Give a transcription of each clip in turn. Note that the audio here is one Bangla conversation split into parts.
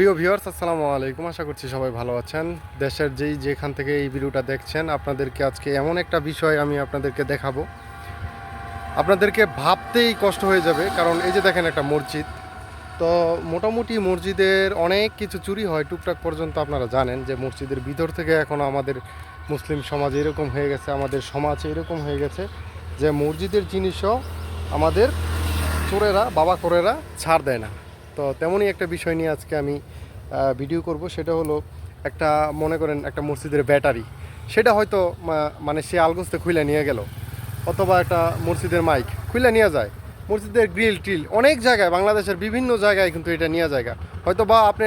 প্রিয় ভিউয়ার্স, আসসালামু আলাইকুম। আশা করছি সবাই ভালো আছেন। দেশের যেই যেখান থেকে এই ভিডিওটা দেখছেন, আপনাদেরকে আজকে এমন একটা বিষয় আমি আপনাদেরকে দেখাবো। আপনাদেরকে ভাবতেই কষ্ট হয়ে যাবে, কারণ এই যে দেখেন একটা মসজিদ। তো মোটামুটি মসজিদের অনেক কিছু চুরি হয়, টুকটাক পর্যন্ত আপনারা জানেন যে মসজিদের ভিতর থেকে এখন আমাদের মুসলিম সমাজ এরকম হয়ে গেছে, আমাদের সমাজ এরকম হয়ে গেছে যে মসজিদের জিনিসও আমাদের চোরেরা বাবা করেরা ছাড় দেয় না। তো তেমনই একটা বিষয় নিয়ে আজকে আমি ভিডিও করব। সেটা হলো একটা, মনে করেন, একটা মসজিদের ব্যাটারি। সেটা হয়তো মানে সে আলগোস্তে খুলে নিয়ে গেল। অথবা একটা মসজিদের মাইক খুলে নিয়ে যায়। মসজিদের গ্রিল, টিল, অনেক জায়গায়, বাংলাদেশের বিভিন্ন জায়গায় কিন্তু এটা নিয়ে জায়গা। হয়তো বা আপনি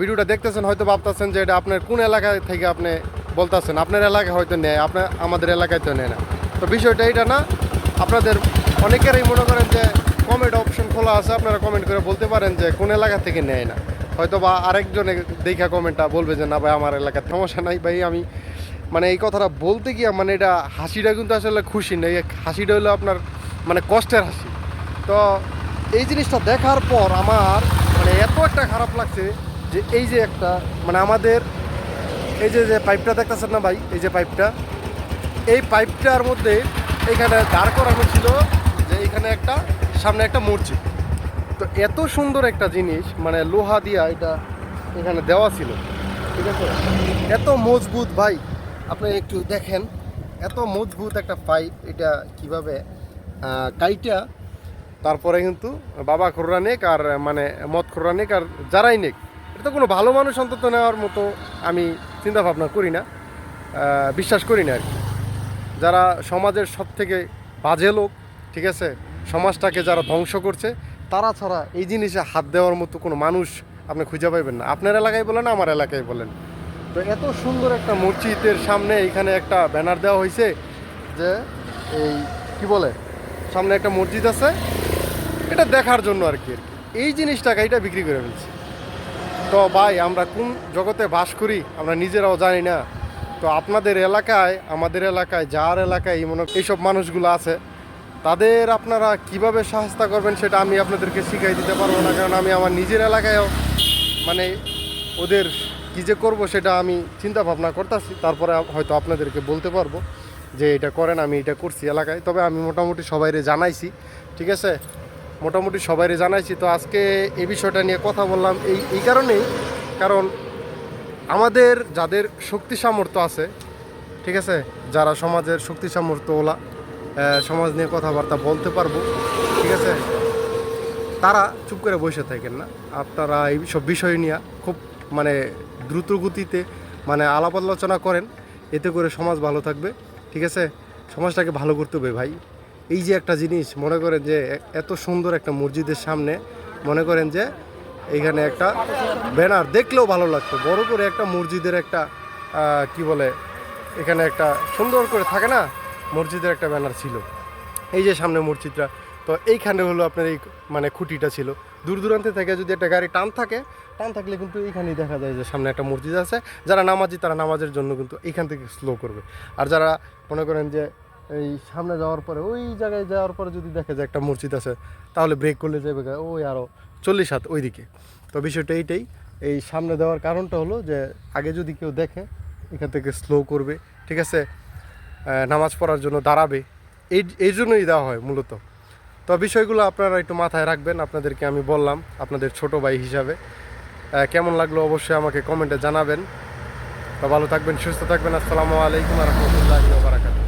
ভিডিওটা দেখতেছেন হয়তো ভাবতেছেন যে এটা আপনার কোন এলাকায় থেকে আপনি বলতেছেন? আপনার এলাকায় হয়তো নেয়, আপনার, আমাদের এলাকায় তো নেয় না। তো বিষয়টা এটা না, আপনাদের অনেকেরই মনে করেন যে কমেন্ট অপশন খোলা আছে, আপনারা কমেন্ট করে বলতে পারেন যে কোন এলাকা থেকে নেয় না। হয়তো বা আরেকজনে দেখা কমেন্টটা বলবে যে, না ভাই, আমার এলাকার সমস্যা নাই ভাই, আমি মানে এই কথাটা বলতে গিয়ে মানে এটা হাসিটা কিন্তু আসলে খুশি নেই। হাসিটা হলো আপনার মানে কষ্টের হাসি। তো এই জিনিসটা দেখার পর আমার মানে এত একটা খারাপ লাগছে যে এই যে একটা মানে আমাদের এই যে যে পাইপটা দেখতেছেন না ভাই? এই যে পাইপটা। এই পাইপটার মধ্যে এখানে দাঁড় করানো ছিল সামনে একটা মসজিদ। তো এত সুন্দর একটা জিনিস মানে লোহা দিয়া এটা এখানে দেওয়া ছিল। ঠিক আছে? এত মজবুত ভাই, আপনি একটু দেখেন। এত মজবুত একটা পাইপ, এটা কীভাবে কাইটা, তারপরে কিন্তু বাবা খোররা নেক আর মানে মদ নেক আর যারাই নেক। এটা তো কোনো ভালো মানুষ অন্তত নেওয়ার মতো আমি চিন্তা ভাবনা করি না বিশ্বাস করি না আর কি। যারা সমাজের সব থেকে বাজে লোক, ঠিক আছে? সমাজটাকে যারা ধ্বংস করছে, তারা ছাড়া এই জিনিসে হাত দেওয়ার মতো কোনো মানুষ আপনি খুঁজে পাইবেন না। আপনার এলাকায় বলেন, আমার এলাকায় বলেন। তো এত সুন্দর একটা মসজিদের সামনে এখানে একটা ব্যানার দেওয়া হয়েছে যে এই কি বলে, সামনে একটা মসজিদ আছে, এটা দেখার জন্য আর কি। এই জিনিসটাকে এটা বিক্রি করে ফেলছে। তো ভাই, আমরা কোন জগতে বাস করি, আমরা নিজেরাও জানি না। তো আপনাদের এলাকায়, আমাদের এলাকায়, যার এলাকায় মনে এইসব মানুষগুলো আছে তাদের আপনারা কীভাবে সাহায্য করবেন সেটা আমি আপনাদেরকে শিখাই দিতে পারব না, কারণ আমি আমার নিজের এলাকায়ও মানে ওদের কী যে করব সেটা আমি চিন্তা ভাবনা করতেছি, তারপরে হয়তো আপনাদেরকে বলতে পারব যে এটা করেন, আমি এটা করছি এলাকায়। তবে আমি মোটামুটি সবাইরে জানাইছি, ঠিক আছে? মোটামুটি সবাইরে জানাইছি। তো আজকে এই বিষয়টা নিয়ে কথা বললাম এই এই কারণেই, কারণ আমাদের যাদের শক্তি সামর্থ্য আছে, ঠিক আছে? যারা সমাজের শক্তি সামর্থ্য ওলা সমাজ নিয়ে কথাবার্তা বলতে পারব, ঠিক আছে? তারা চুপ করে বসে থাকেন না। আপনারা এই সব বিষয় নিয়ে খুব মানে দ্রুত গতিতে মানে আলাপ আলোচনা করেন। এতে করে সমাজ ভালো থাকবে, ঠিক আছে? সমাজটাকে ভালো করতে হবে ভাই। এই যে একটা জিনিস, মনে করেন যে এত সুন্দর একটা মসজিদের সামনে, মনে করেন যে এইখানে একটা ব্যানার দেখলেও ভালো লাগতো। বড় করে একটা মসজিদের একটা কি বলে, এখানে একটা সুন্দর করে থাকে না? মসজিদের একটা ব্যানার ছিল। এই যে সামনে মসজিদটা, তো এইখানে হলো আপনার এই মানে খুঁটিটা ছিল। দূর দূরান্ত থেকে যদি একটা গাড়ি টান থাকে, টান থাকলে কিন্তু এইখানেই দেখা যায় যে সামনে একটা মসজিদ আছে। যারা নামাজি, তারা নামাজের জন্য কিন্তু এইখান থেকে স্লো করবে। আর যারা মনে করেন যে এই সামনে যাওয়ার পরে, ওই জায়গায় যাওয়ার পরে যদি দেখে যে একটা মসজিদ আছে, তাহলে ব্রেক করলে যাবে ওই আরও চল্লিশ হাত ওইদিকে। তো বিষয়টা এইটাই। এই সামনে দেওয়ার কারণটা হলো যে, আগে যদি কেউ দেখে, এখান থেকে স্লো করবে। ঠিক আছে? নামাজ পড়ার জন্য দাঁড়াবে। এই এই জন্যই দেওয়া হয় মূলত। তো বিষয়গুলো আপনারা একটু মাথায় রাখবেন, আপনাদেরকে আমি বললাম আপনাদের ছোট ভাই হিসাবে। কেমন লাগল অবশ্যই আমাকে কমেন্টে জানাবেন। তো ভালো থাকবেন, সুস্থ থাকবেন, আসসালামু আলাইকুম রহমতুল্লাহ বারাকাত